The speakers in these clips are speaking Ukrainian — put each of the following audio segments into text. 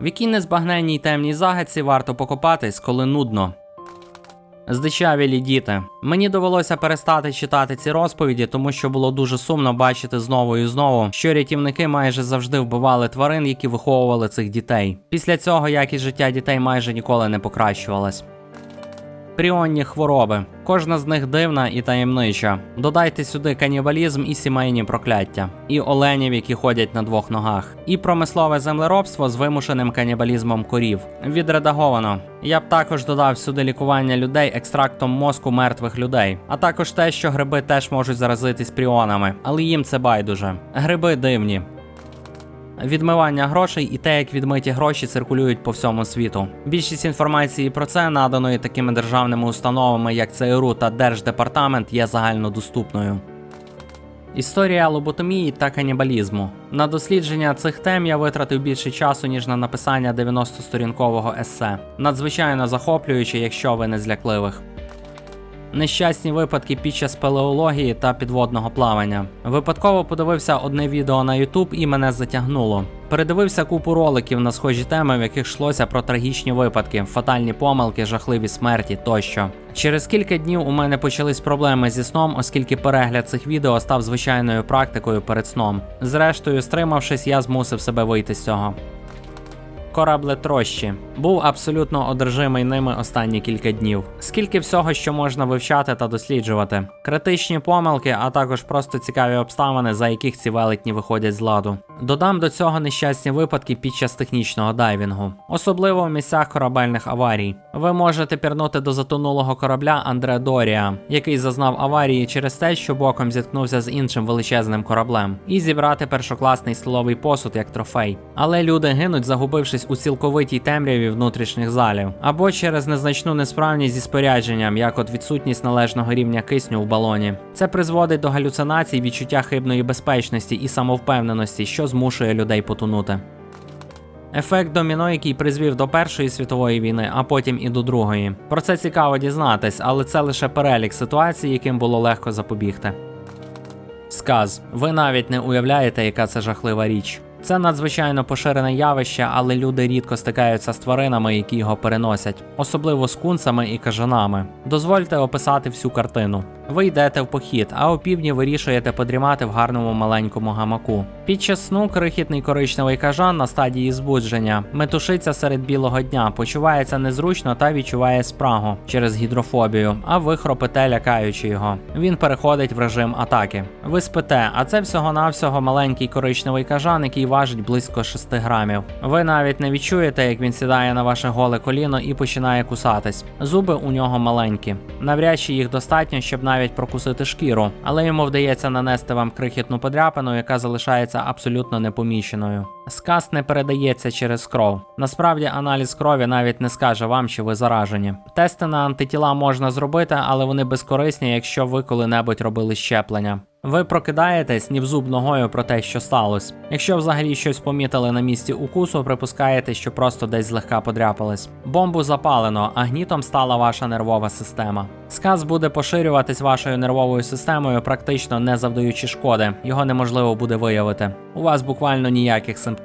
В якій незбагненній темній загадці варто покопатись, коли нудно. Здичавілі діти. Мені довелося перестати читати ці розповіді, тому що було дуже сумно бачити знову і знову, що рятівники майже завжди вбивали тварин, які виховували цих дітей. Після цього якість життя дітей майже ніколи не покращувалась. Пріонні хвороби. Кожна з них дивна і таємнича. Додайте сюди канібалізм і сімейні прокляття, і оленів, які ходять на двох ногах, і промислове землеробство з вимушеним канібалізмом корів. Відредаговано. Я б також додав сюди лікування людей екстрактом мозку мертвих людей, а також те, що гриби теж можуть заразитись пріонами, але їм це байдуже. Гриби дивні. Відмивання грошей і те, як відмиті гроші циркулюють по всьому світу. Більшість інформації про це, наданої такими державними установами, як ЦРУ та Держдепартамент, є загальнодоступною. Історія лоботомії та канібалізму. На дослідження цих тем я витратив більше часу, ніж на написання 90-сторінкового есе. Надзвичайно захоплююче, якщо ви не злякливих. Нещасні випадки під час палеології та підводного плавання. Випадково подивився одне відео на YouTube і мене затягнуло. Передивився купу роликів на схожі теми, в яких йшлося про трагічні випадки, фатальні помилки, жахливі смерті тощо. Через кілька днів у мене почались проблеми зі сном, оскільки перегляд цих відео став звичайною практикою перед сном. Зрештою, стримавшись, я змусив себе вийти з цього. Кораблетрощі. Був абсолютно одержимий ними останні кілька днів. Скільки всього, що можна вивчати та досліджувати, критичні помилки, а також просто цікаві обставини, за яких ці велетні виходять з ладу. Додам до цього нещасні випадки під час технічного дайвінгу, особливо в місцях корабельних аварій. Ви можете пірнути до затонулого корабля Андре Дорія, який зазнав аварії через те, що боком зіткнувся з іншим величезним кораблем, і зібрати першокласний столовий посуд як трофей. Але люди гинуть, загубившись у цілковитій темряві внутрішніх залів, або через незначну несправність зі спорядженням, як от відсутність належного рівня кисню в балоні. Це призводить до галюцинацій, відчуття хибної безпечності і самовпевненості, що змушує людей потонути. Ефект доміно, який призвів до Першої світової війни, а потім і до Другої. Про це цікаво дізнатись, але це лише перелік ситуацій, яким було легко запобігти. Сказ. Ви навіть не уявляєте, яка це жахлива річ. Це надзвичайно поширене явище, але люди рідко стикаються з тваринами, які його переносять, особливо з кунцами і кажанами. Дозвольте описати всю картину. Ви йдете в похід, а опівдні вирішуєте подрімати в гарному маленькому гамаку. Під час сну крихітний коричневий кажан на стадії збудження метушиться серед білого дня, почувається незручно та відчуває спрагу через гідрофобію, а ви хропите, лякаючи його. Він переходить в режим атаки. Ви спите, а це всього-навсього маленький коричневий кажан, який важить близько 6 грамів. Ви навіть не відчуєте, як він сідає на ваше голе коліно і починає кусатись. Зуби у нього маленькі. Навряд чи їх достатньо, щоб навіть прокусити шкіру, але йому вдається нанести вам крихітну подряпину, яка залишається абсолютно непоміщеною. Сказ не передається через кров. Насправді, аналіз крові навіть не скаже вам, чи ви заражені. Тести на антитіла можна зробити, але вони безкорисні, якщо ви коли-небудь робили щеплення. Ви прокидаєтесь ні в зуб ногою про те, що сталося. Якщо взагалі щось помітили на місці укусу, припускаєте, що просто десь злегка подряпались. Бомбу запалено, а гнітом стала ваша нервова система. Сказ буде поширюватись вашою нервовою системою, практично не завдаючи шкоди. Його неможливо буде виявити. У вас буквально ніяких симптомів.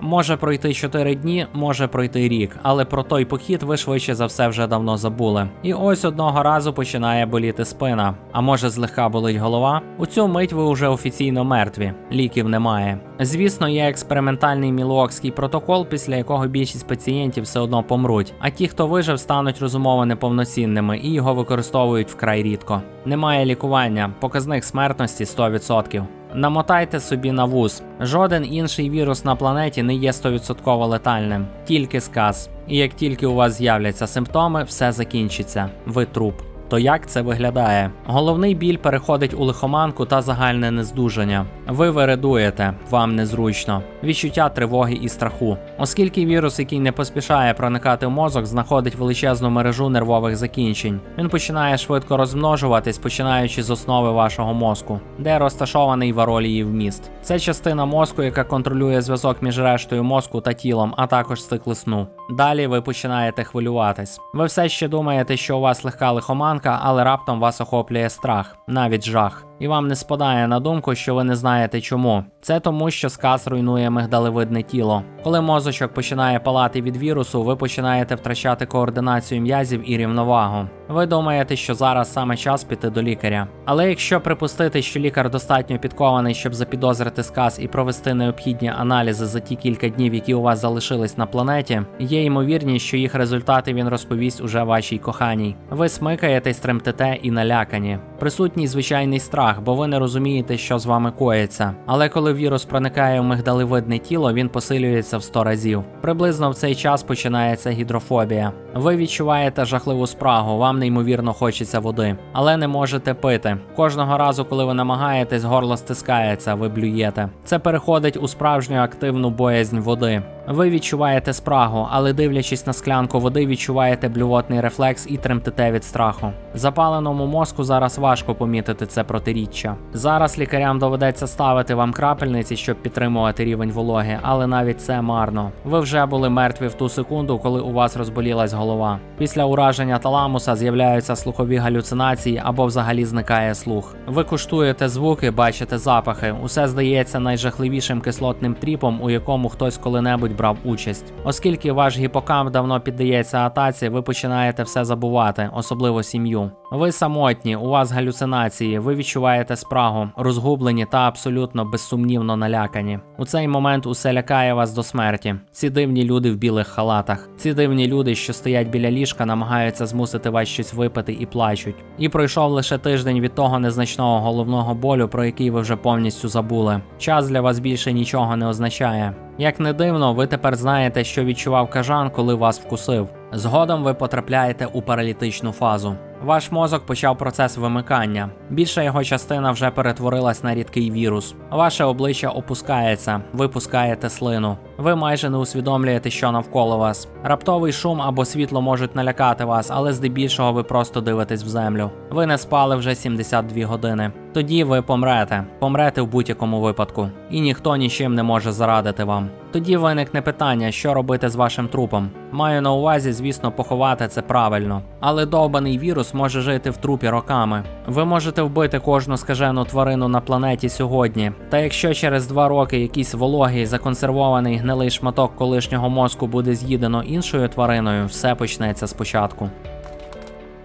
Може пройти 4 дні, може пройти рік, але про той похід ви швидше за все вже давно забули. І ось одного разу починає боліти спина, а може злегка болить голова. У цю мить ви вже офіційно мертві, ліків немає. Звісно, є експериментальний мілуокський протокол, після якого більшість пацієнтів все одно помруть, а ті, хто вижив, стануть розумово неповноцінними і його використовують вкрай рідко. Немає лікування, показник смертності 100%. Намотайте собі на вуз. Жоден інший вірус на планеті не є 100% летальним, тільки сказ. І як тільки у вас з'являться симптоми, все закінчиться. Ви труп. То як це виглядає? Головний біль переходить у лихоманку та загальне нездужання. Ви вередуєте, вам незручно, відчуття тривоги і страху. Оскільки вірус, який не поспішає проникати в мозок, знаходить величезну мережу нервових закінчень. Він починає швидко розмножуватись, починаючи з основи вашого мозку, де розташований вароліїв вміст. Це частина мозку, яка контролює зв'язок між рештою мозку та тілом, а також цикли сну. Далі ви починаєте хвилюватись. Ви все ще думаєте, що у вас легка лихоманка, але раптом вас охоплює страх, навіть жах. І вам не спадає на думку, що ви не знаєте чому. Це тому, що сказ руйнує мигдалевидне тіло. Коли мозочок починає палати від вірусу, ви починаєте втрачати координацію м'язів і рівновагу. Ви думаєте, що зараз саме час піти до лікаря. Але якщо припустити, що лікар достатньо підкований, щоб запідозрити сказ і провести необхідні аналізи за ті кілька днів, які у вас залишились на планеті, є ймовірність, що їх результати він розповість уже вашій коханій. Ви смикаєтесь, тремтете і налякані. Присутній звичайний страх, бо ви не розумієте, що з вами коїться. Але коли вірус проникає в мигдалевидне тіло, він посилюється в 100 разів. Приблизно в цей час починається гідрофобія. Ви відчуваєте жахливу спрагу, вам неймовірно хочеться води, але не можете пити. Кожного разу, коли ви намагаєтесь, горло стискається, ви блюєте. Це переходить у справжню активну боязнь води. Ви відчуваєте спрагу, але дивлячись на склянку води, відчуваєте блювотний рефлекс і тремтите від страху. Запаленому мозку зараз важко помітити це протиріччя. Зараз лікарям доведеться ставити вам крапельниці, щоб підтримувати рівень вологи, але навіть це марно. Ви вже були мертві в ту секунду, коли у вас розболілась голова. Після ураження таламуса з'являються слухові галюцинації або взагалі зникає слух. Ви куштуєте звуки, бачите запахи. Усе здається найжахливішим кислотним тріпом, у якому хтось коли-небудь брав участь. Оскільки ваш гіпокамп давно піддається атаці, ви починаєте все забувати, особливо сім'ю. Ви самотні, у вас галюцинації, ви відчуваєте спрагу, розгублені та абсолютно безсумнівно налякані. У цей момент усе лякає вас до смерті. Ці дивні люди в білих халатах, ці дивні люди, що стоять біля ліжка, намагаються змусити вас щось випити і плачуть. І пройшов лише тиждень від того незначного головного болю, про який ви вже повністю забули. Час для вас більше нічого не означає. Як не дивно, ви тепер знаєте, що відчував кажан, коли вас вкусив. Згодом ви потрапляєте у паралітичну фазу. Ваш мозок почав процес вимикання. Більша його частина вже перетворилась на рідкий вірус. Ваше обличчя опускається, ви пускаєте слину. Ви майже не усвідомлюєте, що навколо вас. Раптовий шум або світло можуть налякати вас, але здебільшого ви просто дивитесь в землю. Ви не спали вже 72 години. Тоді ви помрете, помрете в будь-якому випадку, і ніхто нічим не може зарадити вам. Тоді виникне питання, що робити з вашим трупом. Маю на увазі, звісно, поховати це правильно, але довбаний вірус може жити в трупі роками. Ви можете вбити кожну скажену тварину на планеті сьогодні. Та якщо через два роки якийсь вологий законсервований гнилий шматок колишнього мозку буде з'їдено іншою твариною, все почнеться спочатку.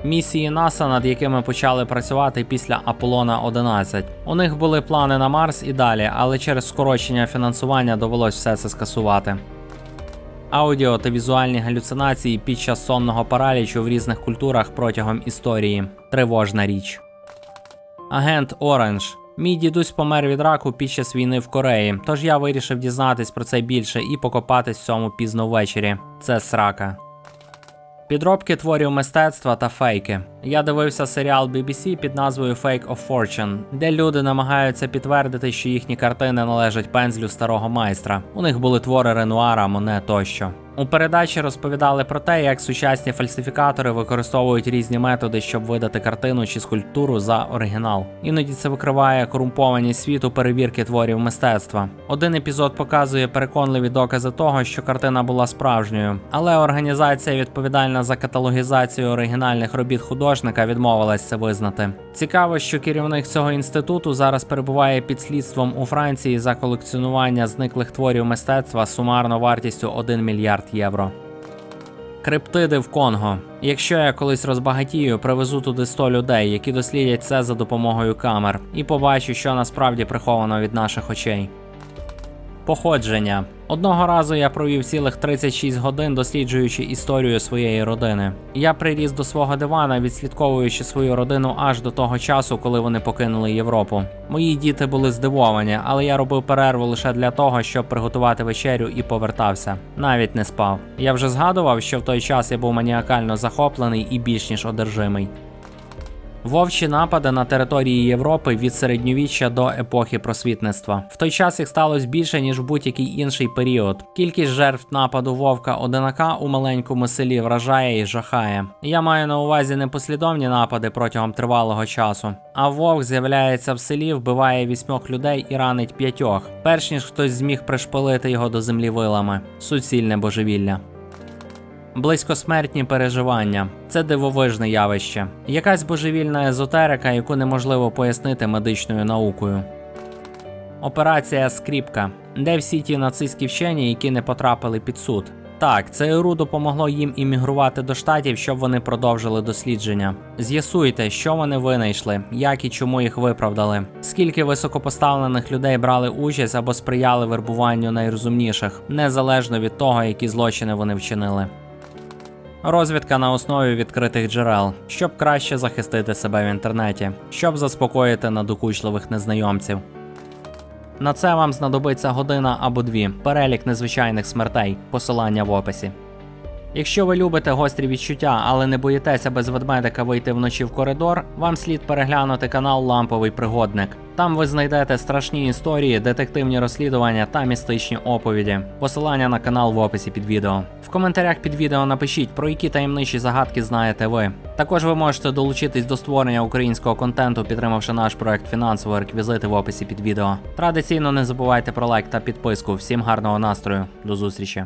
Місії НАСА, над якими почали працювати після Аполлона 11. У них були плани на Марс і далі, але через скорочення фінансування довелось все це скасувати. Аудіо та візуальні галюцинації під час сонного паралічу в різних культурах протягом історії. Тривожна річ. Агент Оранж. Мій дідусь помер від раку під час війни в Кореї, тож я вирішив дізнатись про це більше і покопатись в цьому пізно ввечері. Це срака. Підробки творів мистецтва та фейки. Я дивився серіал BBC під назвою Fake of Fortune, де люди намагаються підтвердити, що їхні картини належать пензлю старого майстра. У них були твори Ренуара, Моне тощо. У передачі розповідали про те, як сучасні фальсифікатори використовують різні методи, щоб видати картину чи скульптуру за оригінал. Іноді це викриває корумпованість світу перевірки творів мистецтва. Один епізод показує переконливі докази того, що картина була справжньою, але організація, відповідальна за каталогізацію оригінальних робіт художника, відмовилась це визнати. Цікаво, що керівник цього інституту зараз перебуває під слідством у Франції за колекціонування зниклих творів мистецтва сумарно вартістю 1 мільярд євро. Криптиди в Конго. Якщо я колись розбагатію, привезу туди 100 людей, які дослідять це за допомогою камер, і побачу, що насправді приховано від наших очей. Походження. Одного разу я провів цілих 36 годин досліджуючи історію своєї родини. Я приріс до свого дивана, відслідковуючи свою родину аж до того часу, коли вони покинули Європу. Мої діти були здивовані, але я робив перерву лише для того, щоб приготувати вечерю і повертався. Навіть не спав. Я вже згадував, що в той час я був маніакально захоплений і більш ніж одержимий. Вовчі напади на території Європи від середньовіччя до епохи просвітництва. В той час їх сталося більше ніж в будь-який інший період. Кількість жертв нападу вовка одинака у маленькому селі вражає і жахає. Я маю на увазі не послідовні напади протягом тривалого часу. А вовк з'являється в селі, вбиває вісьмох людей і ранить п'ятьох, перш ніж хтось зміг пришпилити його до землі вилами. Суцільне божевілля. Близькосмертні переживання це дивовижне явище, якась божевільна езотерика, яку неможливо пояснити медичною наукою. Операція Скріпка, де всі ті нацистські вчені, які не потрапили під суд. Так, ЦРУ допомогло їм іммігрувати до штатів, щоб вони продовжили дослідження. З'ясуйте, що вони винайшли, як і чому їх виправдали, скільки високопоставлених людей брали участь або сприяли вербуванню найрозумніших, незалежно від того, які злочини вони вчинили. Розвідка на основі відкритих джерел, щоб краще захистити себе в інтернеті, щоб заспокоїти надокучливих незнайомців. На це вам знадобиться година або дві. Перелік незвичайних смертей, посилання в описі. Якщо ви любите гострі відчуття, але не боїтеся без ведмедика вийти вночі в коридор, вам слід переглянути канал Ламповий пригодник. Там ви знайдете страшні історії, детективні розслідування та містичні оповіді. Посилання на канал в описі під відео. В коментарях під відео напишіть, про які таємничі загадки знаєте ви. Також ви можете долучитись до створення українського контенту, підтримавши наш проект фінансово, реквізити в описі під відео. Традиційно не забувайте про лайк та підписку. Всім гарного настрою, до зустрічі!